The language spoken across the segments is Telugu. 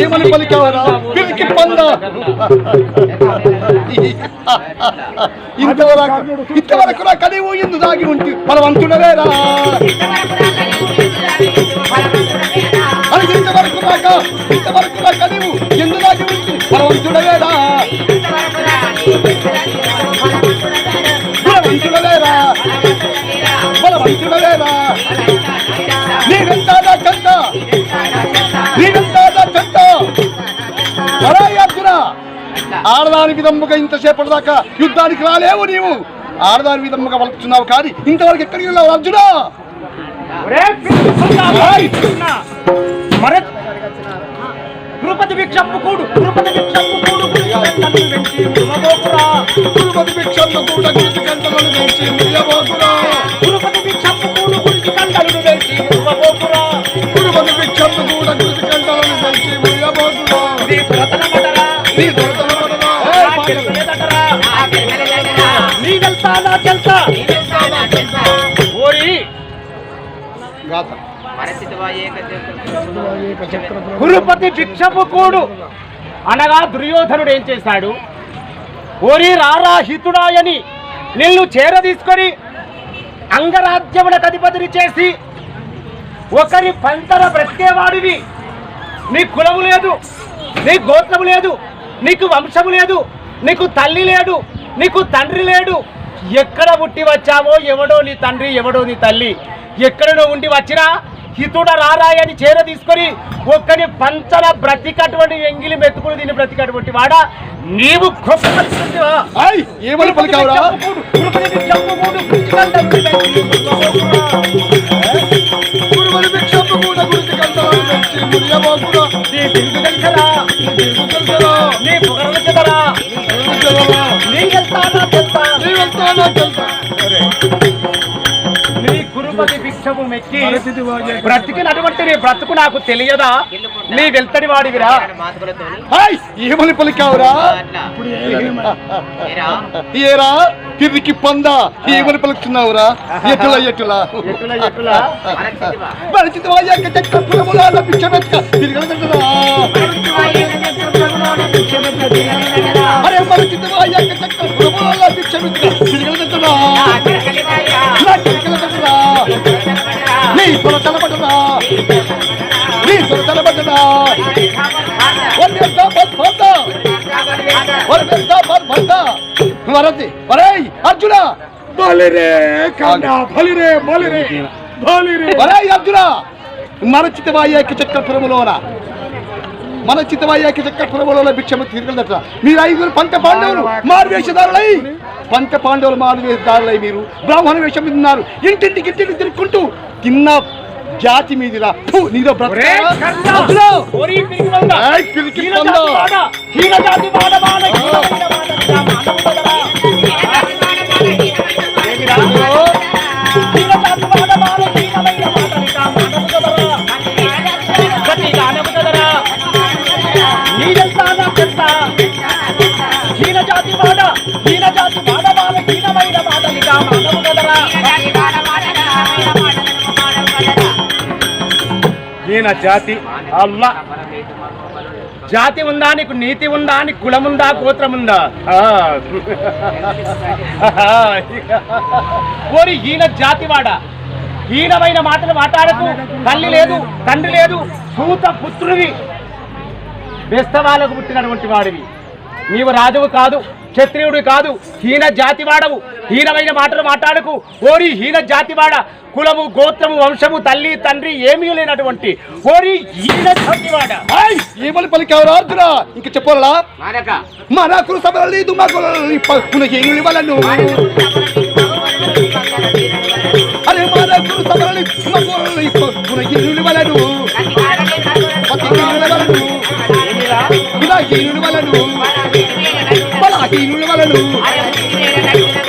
ఏమని పలికావరా? పిరికి పంద. ఇంతవరకు ఇంతవరకు నా కనీవు ఎందు దాగి ఉంటి. బలవంతుడవేరా ఆడదాని విధముగా ఇంతసేపటి దాకా యుద్ధానికి రాలేవు నీవు. ఆడదాని విధముగా వలుపుతున్నావు కానీ ఇంతవరకు ఎక్కడికి వెళ్ళావు అర్జున? తిరుపతి భిక్షప్పు కూడు తిరుపతి భిక్షప్పు కూడు గుడిగంటలు వెంచి ఉమ్మబోకురా. తిరుపతి భిక్షంలో కూడా గుర్తు గంటలను పెంచి ముయ్యబోకురా తిరుపతి భిక్షప్పు కూడు గుడికి కంటలు వెంచి ఉమ్మబోకురా. తిరుపతి భిక్షంలో కూడా గుర్తు గంటలను పెంచి ముయ్యబోకురా నీ పురతనమటరా, నీ కురుపతి భిక్షపు కూడు అనగా దుర్యోధనుడు ఏం చేశాడు? ఓరి రారా హితుడాయని నిన్ను చేరదీసుకొని అంగరాజ్యములకు అధిపతిని చేసి ఒకరి పంతన బ్రతికేవాడివి. నీ కులము లేదు నీ గోత్రము లేదు నీకు వంశము లేదు నీకు తల్లి లేడు నీకు తండ్రి లేడు. ఎక్కడ పుట్టి వచ్చావో ఎవడో నీ తండ్రి ఎవడో నీ తల్లి? ఎక్కడనో ఉండి వచ్చినా హితుడ రారాయని చేర తీసుకొని ఒక్కని పంచన బ్రతికటువంటి ఎంగిలి మెతుకులు దీన్ని బ్రతికటువంటి వాడ? నీవు? నీ కురుపతి మెక్కి బ్రతికినటువంటి నీ బ్రతుకు నాకు తెలియదా? నీ వెళ్తడి వాడివిరా హాయ్ ఏమని పలికావురా ఏరా? తిరిగి పంద. ఏమని పలుకుతున్నావురా ఎటుల ఎటుల? అరే పరిచిత వాయాక చక్రపురముల భిక్షమెత్త తిరగలగడరా నీ తొల తలబడరా నీ తొల తలబడరా వందేస్తా బద్భద్ద వందేస్తా బద్భద్ద వరది వరేయ్ అర్జున బలిరే కన్న బలిరే బలిరే బలిరే వరేయ్ అర్జున మన చిత్తవాయాకి చక్రపురములోన మన చిత్తవాయాకి చక్రపురములోన భిక్షము తిరగలదట. మీరు ఐదుగురు పంట పాండవులు మారు వేషధారులై పంట పాండవులు మారు వేషధారులై మీరు బ్రాహ్మణ వేషం ఉన్నారు. ఇంటింటికి ఇంటికి తిరుక్కుంటూ తిన్న జాతి మీదిరా. నీదో బ్రతక. నా జాతి అల్లా. జాతి ఉందా నీకు? నీతి ఉందా? నీకు కులం ఉందా? గోత్రం ఉందా? ఆ. ఓరి ఈయన జాతివాడ? హీనమైన మాటలు మాట్లాడకు. తల్లి లేదు తండ్రి లేదు సూత పుత్రుడివి. బెస్తవాళ్ళకు పుట్టినటువంటి వాడివి. నీవు రాజువు కాదు. క్షత్రియుడు కాదు హీన జాతివాడవు. హీనమైన మాటలు మాట్లాడకు. ఓరి హీన జాతివాడ కులము గోత్రము వంశము తల్లి తండ్రి ఏమీ లేనటువంటి ఓరి హీన జాతివాడ. ఏమని పలికావురా అర్జున? ఇంక చెప్పాలా? మన కుల లేదు మా కులని పునహీనులు వలను అరే మన కుల సభలు మా కులని వలను పతిహీనుల వలను కులహీనుల వలను బలహీనుల వలను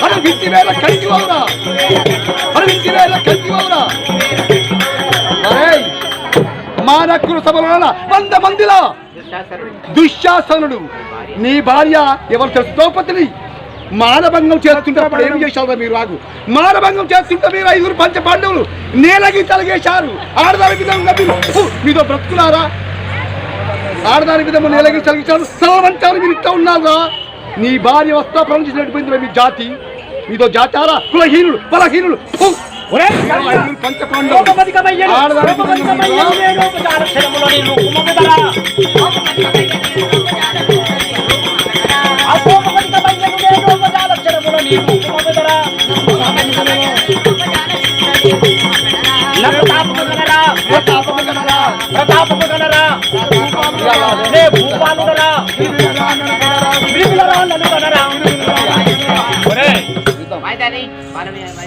అరే వింటి వేల కలిసి వావురా అరే వేల కలిసి వావురా మానకుల సభలో వంద మందిలో? దుశ్శాసనుడు. నీ భార్య ఎవరు తెలుసు? ద్రౌపదిని మానభంగం చేస్తుంటే ఏం చేశారు మీరు రాగు మానభంగం చేస్తుంటే మీరు ఐదుగురు పంచ పాండవులు నేలకి తలగేశారు ఆడదాని విధంగా మీరు మీతో బ్రతుకున్నారా? ఆడదాని విధంగా నేలకి తలగేశారు సర్వమంటారు మీరు ఇట్లా ఉన్నారా? నీ భార్య వస్తా ప్రవచించినట్టు మీ జాతి. మీతో జాతారా? కులహీనులు బలహీనులు. ఫు!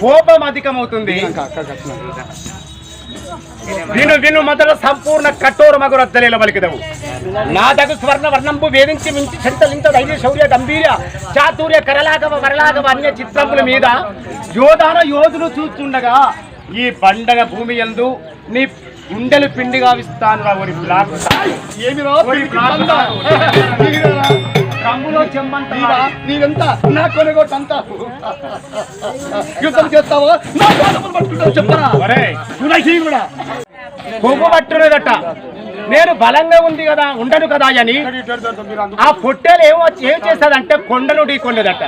కోపం అధికమవుతుంది. విను విను మొదల సంపూర్ణ కఠోర మగురద్దలేల పలికిదవు. నాదగు స్వర్ణ వర్ణంపు వేధించి మించి చెంతలింత ధైర్య శౌర్య గంభీర్య చాతుర్య కరలాగవ వరలాగవ అన్య చిత్రముల మీద యోధాన యోధులు చూస్తుండగా ఈ పండగ భూమి యందు నీ గుండెలు పిండిగా విస్తాను రా బ్లాక్? రంగులో? నీవెంత? నా యుద్ధం చేస్తావా? నా పట్టుకుంటావు చెప్పరా? కొవ్వు పట్టున్నదట నేను బలంగా ఉంది కదా ఉండను కదా అని. ఆ పొట్టేలు ఏమో ఏం చేస్తాదంటే కొండను ఢీకొన్నదట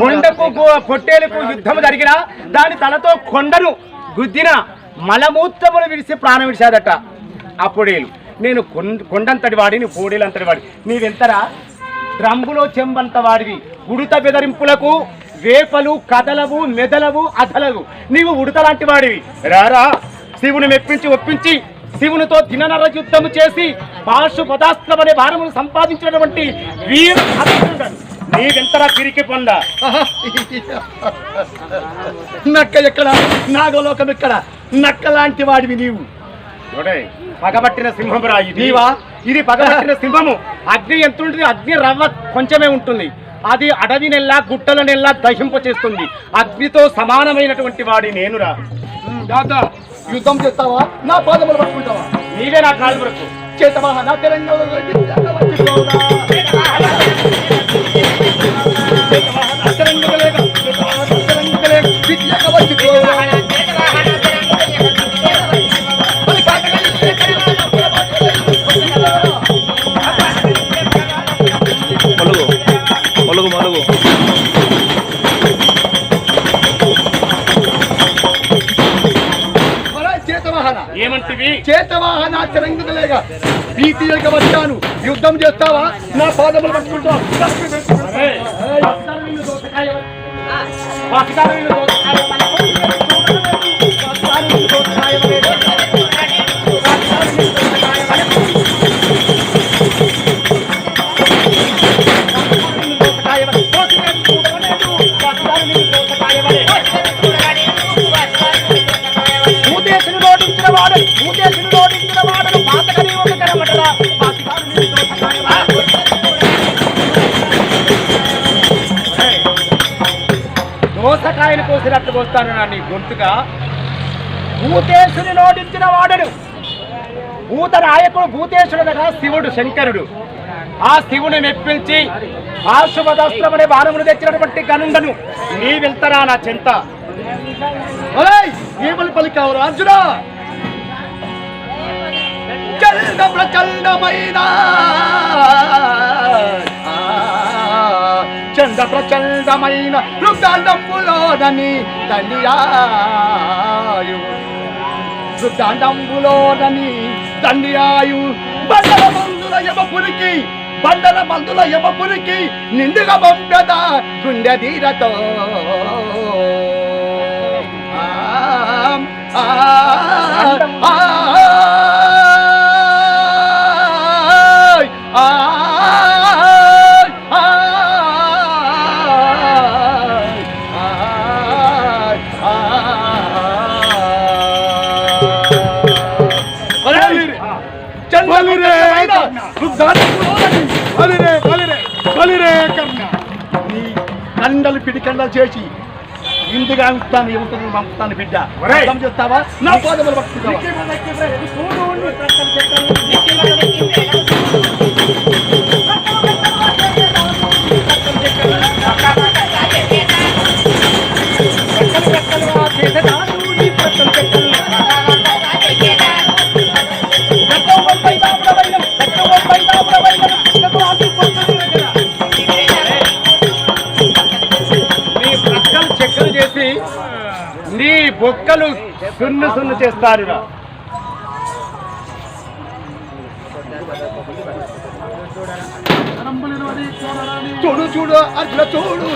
కొండకు పొట్టేలుకు యుద్ధం జరిగిన దాని తలతో కొండను గుద్దిన మలమూత్రములు విడిసి ప్రాణం విడిచాదట ఆ పొడేలు. నేను కొండంతటి వాడిని పొడేలంతటి వాడి నీవెంతరా? రంగులో చెంబంత వాడివి ఉడత బెదరింపులకు వేపలు కదలవు మెదలవు అదలవు నీవు ఉడత లాంటి వాడివి రారా శివుని మెప్పించి ఒప్పించి శివునితో దిననర యుద్ధము చేసి పాశు పదాస్త్రం అనే భారమును సంపాదించినటువంటి వీర నీవెంతరా తిరిగి పొంద? నక్క ఎక్కడ? నాగలోకం ఎక్కడ? నక్క లాంటి వాడివి నీవు. పగబట్టిన సింహం రా ఇది. ఇది పగబట్టిన సింహము. అగ్ని ఎంత ఉంటుంది అగ్ని రవ్వ కొంచెమే ఉంటుంది. అది అడవి నెల్లా గుట్టల నెల్లా దహింప చేస్తుంది. అగ్నితో సమానమైనటువంటి వాడి నేనురా. దాదా యుద్ధం చేస్తావా? నా పాదములు పట్టుకుంటావా? నీవే నా కాలు వరకు. చేతవా నా తెలంగాణలో మలుగు తెలంగాణలేక భీతియక వచ్చాను యుద్ధం చేస్తావా? నా పాదములు పట్టుకుంటావా? చేస్తాను కోస్తాను నా నీ గొంతుగా. భూతేశుని నోటించిన వాడడు. భూత నాయకుడు భూతేశుడు భూతేశుడనగా శివుడు శంకరుడు. ఆ శివుని మెప్పించి ఆశుభదాస్త్రం అనే బాణమును తెచ్చినటువంటి గనుండను నీ వెళ్తారా నా చింత? ఒరేయ్, ఏమని పలికావురా అర్జున? చండ ప్రచండమైన చండ ప్రచండ ప్రచండమైన వృద్ధాండంబులోనని తండ్రియు వృద్ధాండంబులోనని తండ్రియు బండల మందుల యమపురికి బండల మందుల యమపురికి నిండుగా పంపెద గుండె ధీరతో ఆ బలిరే బలిరే బలిరే కర్ణ నీ కండలు పిడికండలు చేసి ఇందుగా ఉంటాను యువతను పంపుతాను బిడ్డ! అర్థం చేస్తావా? నా పాదములు పట్టుకుంటావా? బొక్కలు సున్ను సున్ను చేస్తారు చూడు చూడు అర్జున చూడు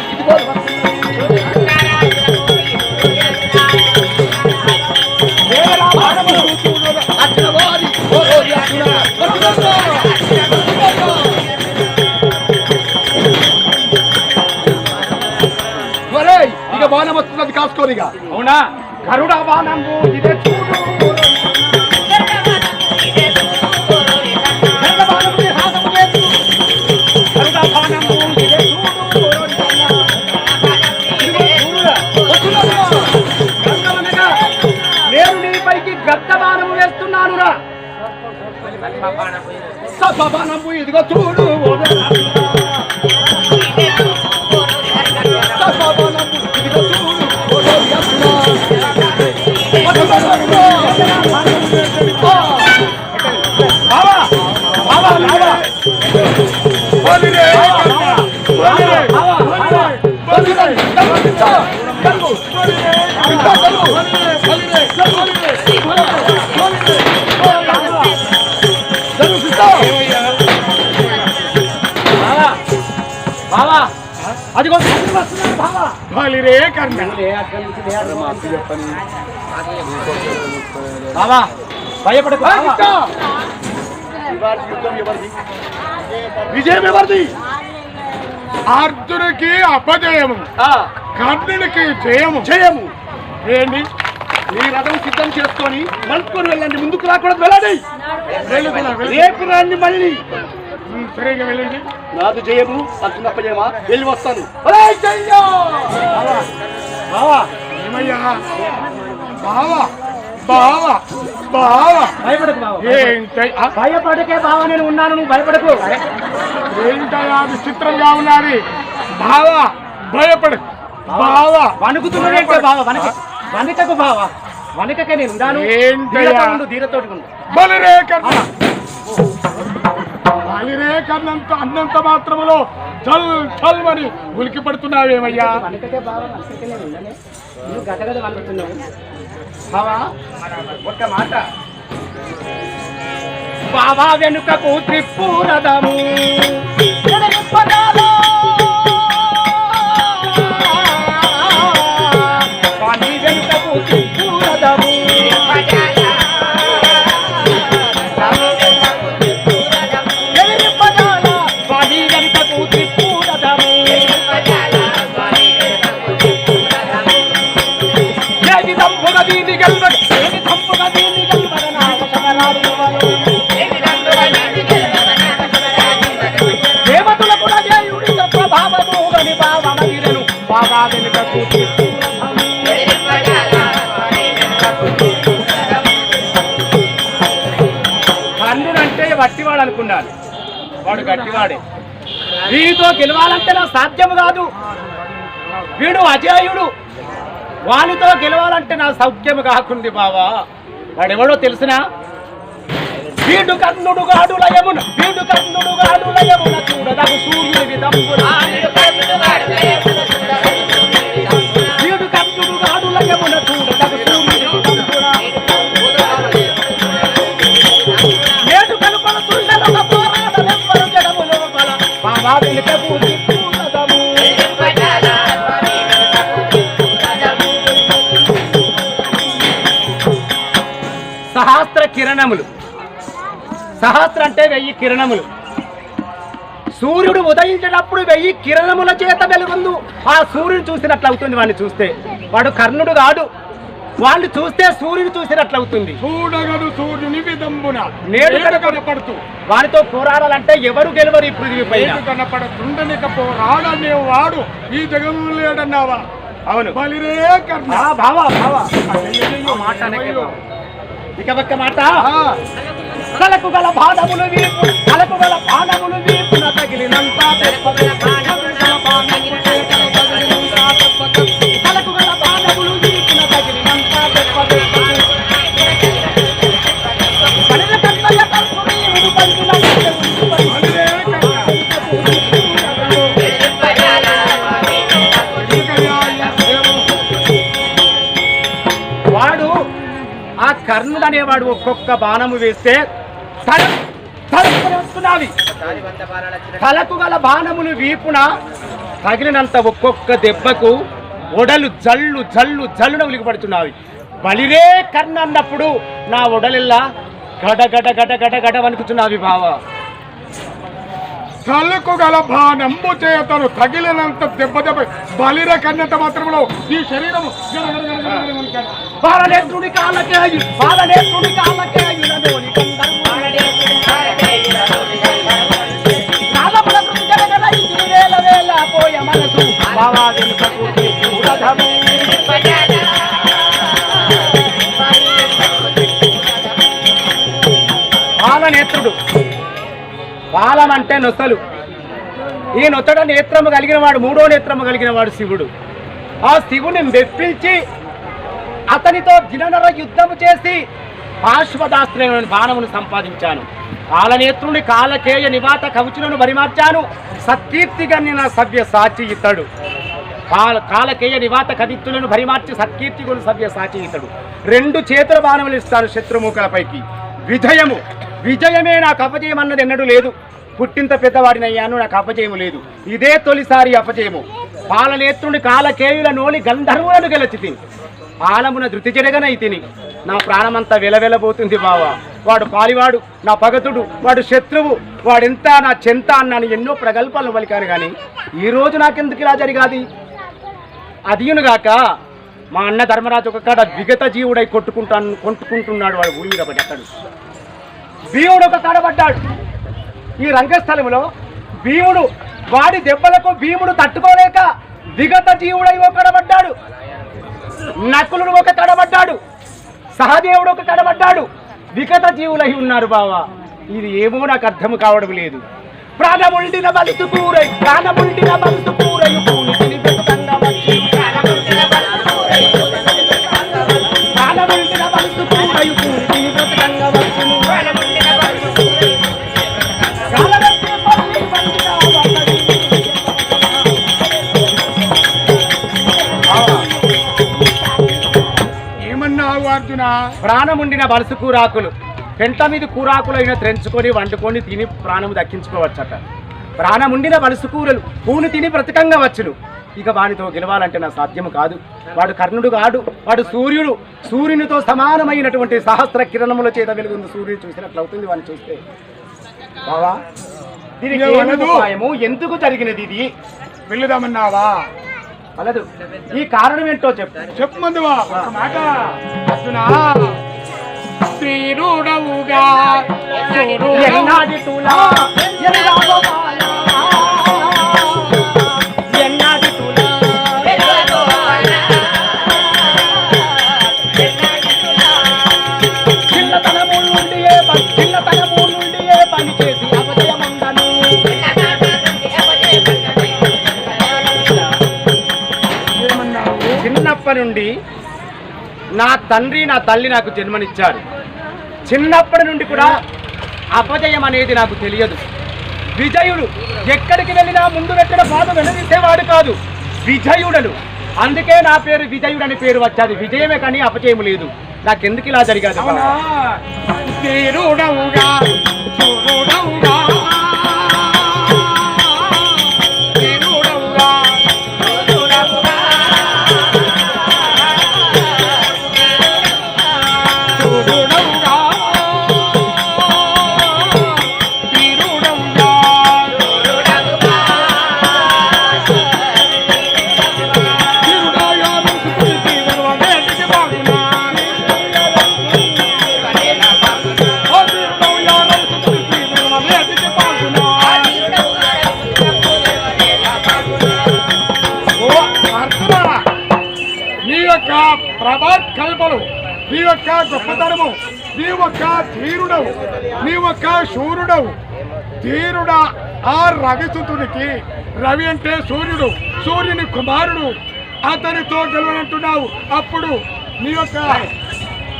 వారి ఇక బాణం వస్తున్నది కాసుకోరిగా అవునా? గరుడ బాణంబు అదిగో బలిరే కర్ణ బావా భయపడకు. విజయం ఎవరిది అర్జునుడికి అపజయము. కర్ణుడికి జయము. జయము. ఏంటి మీ రథం సిద్ధం చేసుకొని మలుపుకొని వెళ్ళండి. ముందుకు రాకూడదు వెళ్ళండి. రేపు రండి మళ్ళీ. సరిగా వెళ్ళండి. నాది జయము అర్జునప్ప జయమా వెళ్ళి వస్తాను! బావా ఏమయ్యా? బావా బావా బావా. భయపడకు బావా భయపడకే. నేను ఉన్నాను నువ్వు భయపడకు. ఏంటయ్యా? విచిత్రంగా ఉన్నది. బావా భయపడు. బావా వణుకుతున్నాడు బావా వనక వనకకు బావా వనకకే నేను ఉన్నాను ఏంటయ్యా? ధీరతో ఉండు ధీరతోటి బలిరే కర్ణంత అన్నంత మాత్రములో చల్ చల్ అని ఉలికి పడుతున్నావేమయ్యా? ఉండనే. గదగద వణుకుతున్నావు. బావా ఒక్క మాట. బావా వెనుకకు త్రిప్పురదము ప్రభావము గని భావమగిరెను బాగా వెనుకకు త్రిప్పురదము. కర్ణుడంటే వట్టివాడు అనుకున్నాను. వాడు గట్టివాడే. వీడితో గెలవాలంటే నా సాధ్యము కాదు. వీడు అజేయుడు. వానితో గెలవాలంటే నా సౌఖ్యము కాకుంది బావా. వాడెవడో తెలిసినా? వీడు కర్ణుడు గాడు లయమున వీడు కర్ణుడు గాడు లయమున చూడదగు సూర్యుని విదంబున వీడు కర్ణుడు గాడు లయమున చూడదగు సూర్యుని విదంబున నేడు తుండలొక దిక్కున్నదము సహస్ర కిరణములు సహస్ర అంటే వెయ్యి కిరణములు. సూర్యుడు ఉదయించేటప్పుడు వెయ్యి కిరణముల చేత వెలుగుందు. ఆ సూర్యుడు చూసినట్లు అవుతుంది వాడిని చూస్తే. వాడు కర్ణుడు కాడు. వాళ్ళు చూస్తే సూర్యుడు చూసినట్లు అవుతుంది చూడగడు సూర్యుని విదంబున. నేడు కనపడుతూ. వారితో పోరాడాలంటే ఎవరు గెలవరు ఈ పృథివీ పైన? నేడు కనపడుతుండనిక పోరాడనే వాడు ఈ జగము లేడన్నావా? అవును. బలిరే కర్ణ. ఇక ఒక్క మాట. కలకు గల బాధములు వీపు కలకు గల బాధములు వీపున తగిలినంత కలకు గల బాధములు వీపున తగిలినంత పడిన కళ్ళ కర్ణుడు అనేవాడు ఒక్కొక్క బాణము వేస్తే వస్తున్నవి తలకు గల బాణములు వీపున తగిలినంత ఒక్కొక్క దెబ్బకు ఒడలు జల్లు జల్లు జల్లున ఉలిగిపడుతున్నావి బలిరే కర్ణ అన్నప్పుడు నా ఒడలిల్లా గడ గడ గడ గడ గడ వణుకుతున్నావి బావ తలకు గల బాణంబు చేతను తగిలినంత దెబ్బ దెబ్బ బలిర కన్నంత మాత్రంలో ఈ శరీరము బాలనేత్రుడి బాలనేత్రుడి మనసు బావా వెనుకకు బాలనేత్రుడు బాలం అంటే నొసలు. ఈ నొత్తడ నేత్రము కలిగిన వాడు మూడో నేత్రము కలిగిన వాడు శివుడు. ఆ శివుని మెప్పించి అతనితో దిననర యుద్ధము చేసి పార్శ్వదాస్త్రమైన బాణమును సంపాదించాను. కాలనేత్రుని కాలకేయ నివాత కవచులను పరిమార్చాను సత్కీర్తిగా నా సభ్య సాచి ఇతడు. కాల కాలకేయ నివాత కవిత్తులను భరిమార్చి సత్కీర్తిగులు సభ్య సాచి ఇతడు. రెండు చేతుల బాణములు ఇస్తారు శత్రుముఖులపైకి విజయము విజయమే నాకు అపజయం అన్నది ఎన్నడూ లేదు. పుట్టింత పెద్దవాడినయ్యాను నాకు అపజయము లేదు. ఇదే తొలిసారి అపజయము. పాలనేత్రుని కాలకేయుల నోలి గంధర్వులను గెలచి తిని ఆలమున ధృతి జరగనై తిని నా ప్రాణమంతా వెలవెలబోతుంది బావా. వాడు పాలివాడు నా పగతుడు వాడు శత్రువు వాడెంత నా చెంత అన్నాను ఎన్నో ప్రగల్పాలు పలికాను కానీ ఈ రోజు నాకెందుకు ఇలా జరిగాది? అదియునుగాక మా అన్న ధర్మరాజు ఒక కాడ విగత జీవుడై కొట్టుకుంటాను కొట్టుకుంటున్నాడు వాడు భూమి మీద పడి అతడు భీముడు ఒక కాడ పడ్డాడు. ఈ రంగస్థలంలో భీముడు వాడి దెబ్బలకు భీముడు తట్టుకోలేక విగత జీవుడై ఒక కడబడ్డాడు నకులుడు ఒక కడబడ్డాడు సహదేవుడు ఒక కడబడ్డాడు వికట జీవులై ఉన్నారు బావా. ఇది ఏమో నాకు అర్థం కావడం లేదు. ప్రాణముండిన బలిసు కూరై ప్రాణముండిన బలిసు కూరై ప్రాణముండిన బలిసు కూరై అర్జున ప్రాణముండిన బలుసు కూరాకులు. పెంట మీద కూరాకులైన త్రెంచుకొని వండుకొని తిని ప్రాణము దక్కించుకోవచ్చట. ప్రాణముండిన బలుసు కూరలు పూను తిని బ్రతకంగా వచ్చును. ఇక వానితో గెలవాలంటే నా సాధ్యము కాదు. వాడు కర్ణుడు కాడు వాడు సూర్యుడు. సూర్యునితో సమానమైనటువంటి సహస్ర కిరణముల చేత వెలుగుంది. సూర్యుడు చూసినట్లు అవుతుంది వాడిని చూస్తే. బావా దీనికి? ఎందుకు జరిగినది ఇది? వెళ్ళుదామన్నావా వలదు ఈ కారణం ఏంటో చెప్పు. చెప్పు మందువా ఒక మాట. అర్జున శ్రీరుడవుగా ఎన్నాడి తులా? నుండి నా తండ్రి నా తల్లి నాకు జన్మనిచ్చారు. చిన్నప్పటి నుండి కూడా అపజయం అనేది నాకు తెలియదు. విజయుడు ఎక్కడికి వెళ్ళినా ముందు పెట్టిన బాధ వెనదీసేవాడు కాదు. విజయుడను అందుకే నా పేరు విజయుడు అని పేరు వచ్చాది. విజయమే కానీ అపజయం లేదు. నాకెందుకు ఇలా జరిగాది? రవిసుతునికి రవి అంటే సూర్యుడు సూర్యుని కుమారుడు. అతనితో గెలవనంటున్నావు. అప్పుడు నీ యొక్క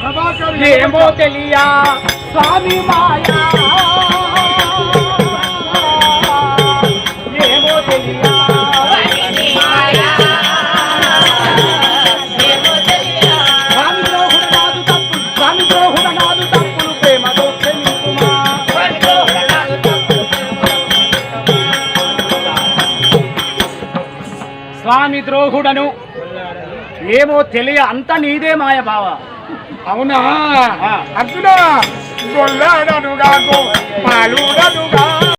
ప్రభాకర్ ఏమో తెలియా? స్వామి మాయా. స్వామి ద్రోహుడను. ఏమో తెలియ అంత నీదే మాయ బావ. అవునా. అర్జున గొల్లాడను గాకు పాలుడను గా